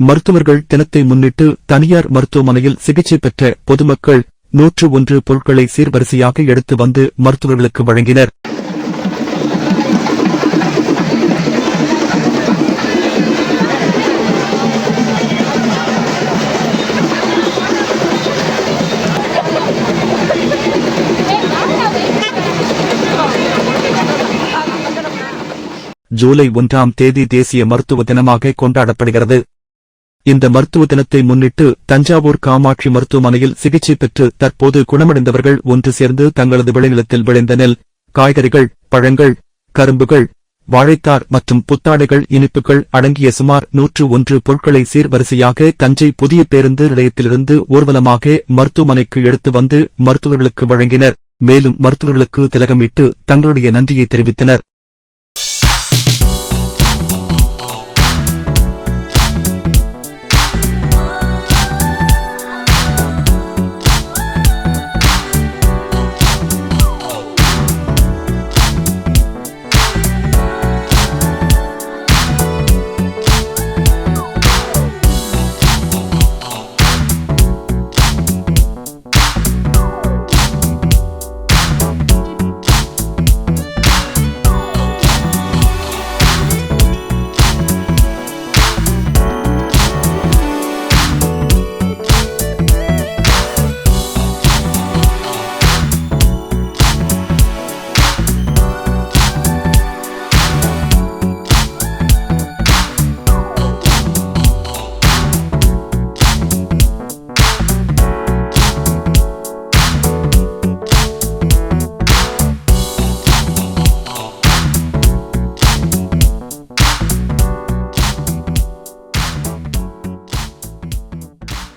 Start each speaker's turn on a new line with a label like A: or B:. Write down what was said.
A: மருத்துவர்கள் தினத்தை முன்னிட்டு தனியார் மருத்துவமனையில் சிகிச்சை பெற்ற பொதுமக்கள் நூற்று ஒன்று பொருட்களை சீர்வரிசையாக எடுத்து வந்து மருத்துவர்களுக்கு வழங்கினர். ஜூலை ஒன்றாம் தேதி தேசிய மருத்துவ தினமாக கொண்டாடப்படுகிறது. இந்த மருத்துவ தினத்தை முன்னிட்டு தஞ்சாவூர் காமாட்சி மருத்துவமனையில் சிகிச்சை பெற்று தற்போது குணமடைந்தவர்கள் ஒன்று சேர்ந்து தங்களது விளைநிலத்தில் விளைந்த நெல் காய்கறிகள் பழங்கள் கரும்புகள் வாழைத்தார் மற்றும் புத்தாடைகள் இனிப்புகள் அடங்கிய சுமார் நூற்று ஒன்று பொருட்களை சீர்வரிசையாக தஞ்சை புதிய பேருந்து நிலையத்திலிருந்து ஊர்வலமாக மருத்துவமனைக்கு எடுத்து வந்து மருத்துவர்களுக்கு வழங்கினர். மேலும் மருத்துவர்களுக்கு திலகமிட்டு தங்களுடைய நன்றியை தெரிவித்தனர்.